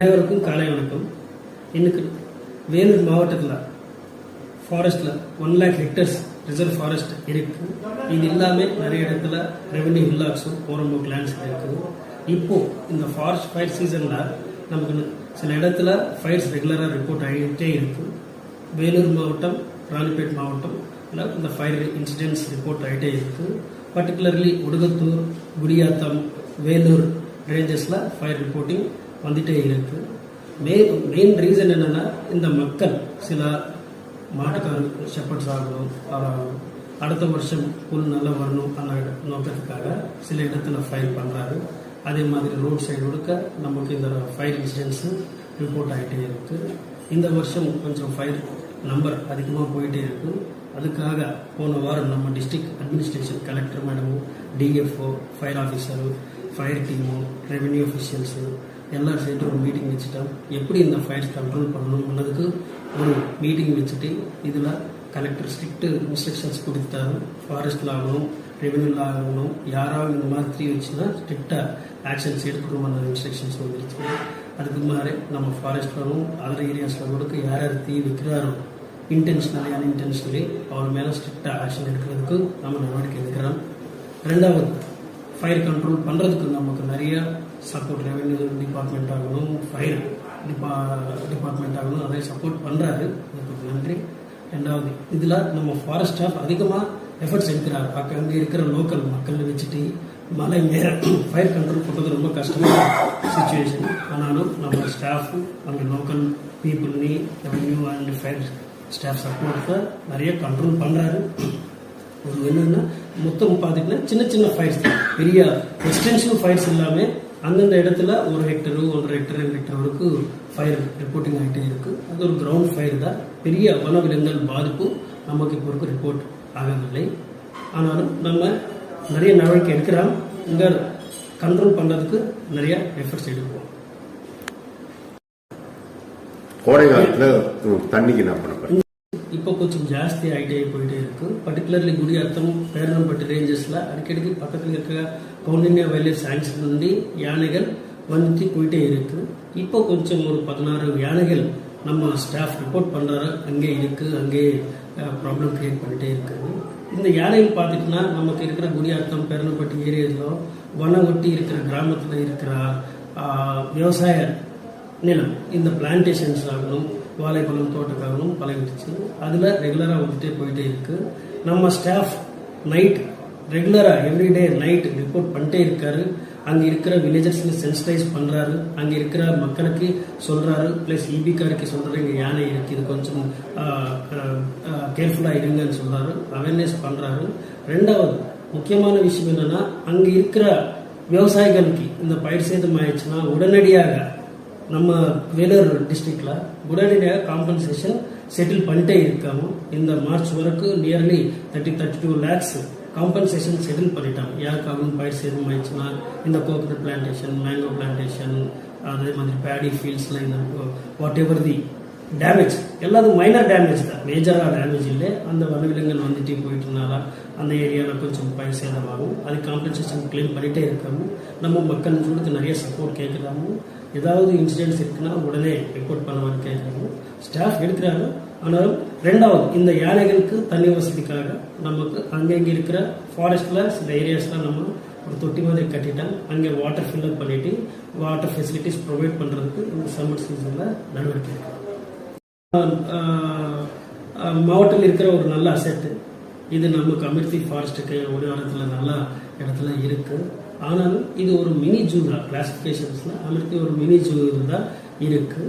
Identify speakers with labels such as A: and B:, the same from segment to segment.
A: அனைவருக்கும் காலை வணக்கம். இன்னைக்கு வேலூர் மாவட்டத்தில் ஃபாரஸ்ட்டில் one lakh hectares reserve forest இருக்குது இது இல்லாமல் நிறைய இடத்துல ரெவென்யூ ஹில்லாக்ஸும் ஓரம்போக் லேண்ட்ஸ் இருக்குது இப்போ இந்த ஃபாரஸ்ட் ஃபயர் சீசனில் நமக்கு சில இடத்துல ஃபயர்ஸ் ரெகுலராக ரிப்போர்ட் ஆகிட்டே இருக்குது வேலூர் மாவட்டம் ராணிப்பேட் மாவட்டம் இந்த ஃபயர் இன்சிடென்ட்ஸ் ரிப்போர்ட் ஆகிட்டே இருக்குது பர்டிகுலர்லி உடுகத்தூர் குடியாத்தம் வேலூர் ரேஞ்சஸில் ஃபயர் ரிப்போர்ட்டிங் வந்துட்டே இருக்கு. மெயின் மெயின் ரீசன் என்னன்னா இந்த மக்கள் சில மாட்டுக்காரர்கள் ஷெப்பர்ட்ஸ் ஆகணும் அடுத்த வருஷம் புல் நல்லா வரணும் அந்த நோக்கத்துக்காக சில இடத்துல ஃபைல் பண்ணுறாரு அதே மாதிரி ரோட் சைடு கொடுக்க நமக்கு இந்த ஃபைல் இன்சிடென்ட்ஸு ரிப்போர்ட் ஆகிட்டே இருக்கு. இந்த வருஷம் கொஞ்சம் ஃபைல் நம்பர் அதிகமாக போயிட்டே இருக்கு. அதுக்காக போன வாரம் நம்ம district administration collector மேடமும் DFO fire officer fire team revenue officials எல்லாரும் சேர்த்து ஒரு மீட்டிங் வச்சுட்டோம். எப்படி இந்த ஃபயர்ஸ் கண்ட்ரோல் பண்ணணும்னதுக்கு ஒரு மீட்டிங் வச்சுட்டு இதில் கலெக்டர் ஸ்ட்ரிக்ட் இன்ஸ்ட்ரக்ஷன்ஸ் கொடுத்தாரு ஃபாரஸ்ட்டில் ஆகணும் ரெவென்யூவில் ஆகணும் யாராவது இந்த மாதிரி வச்சுன்னா ஸ்ட்ரிக்டாக ஆக்ஷன்ஸ் எடுக்கணுமான இன்ஸ்ட்ரக்ஷன்ஸ் வந்துருச்சு. அதுக்கு மாதிரி நம்ம ஃபாரஸ்ட்லும் அதர் ஏரியாஸில் கொடுக்க யார் யார் தீ வைக்கிறாரோ இன்டென்ஷனலி அன்இன்டென்ஷனலி அவர் மேலே ஸ்ட்ரிக்டாக ஆக்ஷன் எடுக்கிறதுக்கு நம்ம நடவடிக்கை எடுக்கிறோம். ரெண்டாவது ஃபயர் கண்ட்ரோல் பண்ணுறதுக்கு நமக்கு நிறைய சப்போர்ட் ரெவென்யூ டிபார்ட்மெண்ட் ஆகணும் ஃபயர் டிபா டிபார்ட்மெண்ட் ஆகணும் அதை சப்போர்ட் பண்ணுறாரு அதுக்கு நன்றி. ரெண்டாவது இதில் நம்ம ஃபாரஸ்ட் ஸ்டாஃப் அதிகமாக எஃபர்ட்ஸ் எடுக்கிறார். அங்கே அங்கே இருக்கிற லோக்கல் மக்கள் வச்சுட்டு மலை மேல ஃபயர் கண்ட்ரோல் பண்ணுறது ரொம்ப கஷ்டமான சுச்சுவேஷன் ஆனாலும் நம்ம ஸ்டாஃபு அங்கே லோக்கல் பீப்புள்னி ரெவென்யூ அண்ட் ஃபயர் ஸ்டாஃப் சப்போர்ட்டை நிறைய கண்ட்ரோல் பண்ணுறாரு என்னன்னா மொத்தம் பார்த்துக்கிட்டா சின்ன சின்ன ஃபயர்ஸ் பெரிய எக்ஸ்டென்ஷன் ஃபயர்ஸ் இல்லாமல் அந்தந்த இடத்துல ஒரு ஹெக்டரு ஒன்றரை ஹெக்டர் ரெண்டு ஹெக்டர் வரைக்கும் ஃபயர் ரிப்போர்ட்டிங் ஆகிட்டே இருக்கு. அது ஒரு கிரவுண்ட் ஃபயர் தான். பெரிய வனவிலங்குகள் பாதிப்பு நமக்கு இப்போ வரைக்கும் ரிப்போர்ட் ஆகவில்லை. ஆனாலும் நம்ம நிறைய நடவடிக்கை எடுக்கிறோம் இந்த கண்ட்ரோல் பண்ணுறதுக்கு நிறைய எஃபர்ட்ஸ் எடுப்போம்.
B: கோடை காலத்தில் தண்ணிக்கு என்ன பண்ண
A: இப்போ கொஞ்சம் ஜாஸ்தி ஆகிட்டே போயிட்டே இருக்கு. பர்டிகுலர்லி குடியாத்தம் பேரணம்பட்டு ரேஞ்சஸ்ல அடிக்கடிக்கு பக்கத்தில் இருக்கிற கவுண்டினியா வைல்ட் சாங்ஷன் నుండి யானைகள் வந்துட்டு போயிட்டே இருக்கு. இப்போ கொஞ்சம் ஒரு பதினாறு யானைகள் நம்ம ஸ்டாஃப் ரிப்போர்ட் பண்ணுறாரு அங்கே இருக்கு அங்கே ப்ராப்ளம் கிரியேட் பண்ணிட்டே இருக்குது இந்த யானைகள் பார்த்துட்டுனா நமக்கு இருக்கிற குடியாத்தம் பேரணப்பட்டு ஏரியாவில் வன ஒட்டி இருக்கிற கிராமத்தில் இருக்கிற விவசாய நிலம் இந்த பிளான்டேஷன்ஸ் ஆகணும் வாழைப்பழம் தோட்டக்காரனும் பழகிடுச்சு. அதில் ரெகுலராக வந்துட்டே போயிட்டே இருக்கு. நம்ம ஸ்டாஃப் நைட் ரெகுலராக எவ்ரிடே நைட் ரிப்போர்ட் பண்ணிட்டே இருக்காரு. அங்கே இருக்கிற வில்லேஜர்ஸ்க்கு சென்சிடைஸ் பண்ணுறாரு அங்கே இருக்கிற மக்களுக்கு சொல்கிறாரு ப்ளஸ் இபிகாருக்கு சொல்கிறாரு இங்கே யானை இருக்குது இது கொஞ்சம் கேர்ஃபுல்லாக இருங்கன்னு சொல்கிறாரு அவேர்னஸ் பண்ணுறாரு ரெண்டாவது முக்கியமான விஷயம் என்னென்னா அங்கே இருக்கிற விவசாயிகளுக்கு இந்த பயிர் சேதம் ஆயிடுச்சுன்னா உடனடியாக நம்ம வேலூர் டிஸ்ட்ரிக்ட்ல உடனடியாக காம்பன்சேஷன் செட்டில் பண்ணிட்டே இருக்காங்க. இந்த மார்ச் வரைக்கும் nearly thirty thirty two lakhs compensation settle பண்ணிட்டாங்க யாருக்காகவும் பயிர் சேதம் ஆயிடுச்சுன்னா இந்த கோகனட் பிளான்டேஷன் மேங்கோ பிளான்டேஷன் அதே மாதிரி பேடி ஃபீல்ட்ஸ்லாம் இந்த வாட் எவர் தி டேமேஜ் எல்லாத்துக்கும் மைனர் டேமேஜ் தான். மேஜராக டேமேஜ் இல்லை. அந்த வனவிலங்குகள் வந்துட்டு போயிட்டுனால அந்த ஏரியாவில் கொஞ்சம் பயிர் சேதமாகும். அது காம்பன்சேஷன் கிளைம் பண்ணிகிட்டே இருக்காங்க. நம்ம மக்கள் சொல்லிட்டு நிறைய சப்போர்ட் கேட்குறாங்க ஏதாவது இன்சிடென்ட்ஸ் இருக்குன்னா உடனே ரிப்போர்ட் பண்ணுவான்னு கேட்குறாங்க ஸ்டாஃப் எடுக்கிறாங்க. ஆனாலும் ரெண்டாவது இந்த யானைகளுக்கு தண்ணி வசதிக்காக நமக்கு அங்கங்கே இருக்கிற ஃபாரஸ்ட்டில் சில ஏரியாஸ்லாம் நம்ம ஒரு தொட்டி மாதிரி கட்டிட்டோம் அங்கே வாட்டர் ஃபில்லப் பண்ணிட்டு வாட்டர் ஃபெசிலிட்டிஸ் ப்ரொவைட் பண்ணுறதுக்கு இந்த சம்மர் சீசனில் நடவடிக்கை மாவட்டத்தில் இருக்கிற ஒரு நல்ல அசெட்டு இது நமக்கு அமிர்தி ஃபாரஸ்ட்டுக்கு ஒரு இடத்துல நல்ல இடத்துல இருக்குது ஆனாலும் இது ஒரு மினி ஜூ தான். கிளாசிஃபிகேஷன்ஸ்ல அமெரிக்கா ஒரு மினி ஜூ தான் இருக்கு.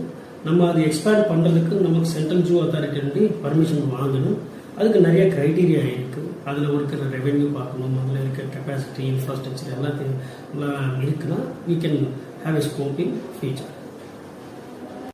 A: நம்ம அதை எக்ஸ்பேண்ட் பண்றதுக்கு நமக்கு சென்ட்ரல் ஜூ அத்தாரிட்டி பர்மிஷன் வாங்கணும். அதுக்கு நிறைய கிரைட்டீரியா இருக்கு. அதில் இருக்கிற ரெவென்யூ பார்க்கணும். அதில் இருக்கிற கெப்பாசிட்டி இன்ஃப்ராஸ்ட்ரக்சர் எல்லாத்தையும் இருக்குன்னா we can have a scope in future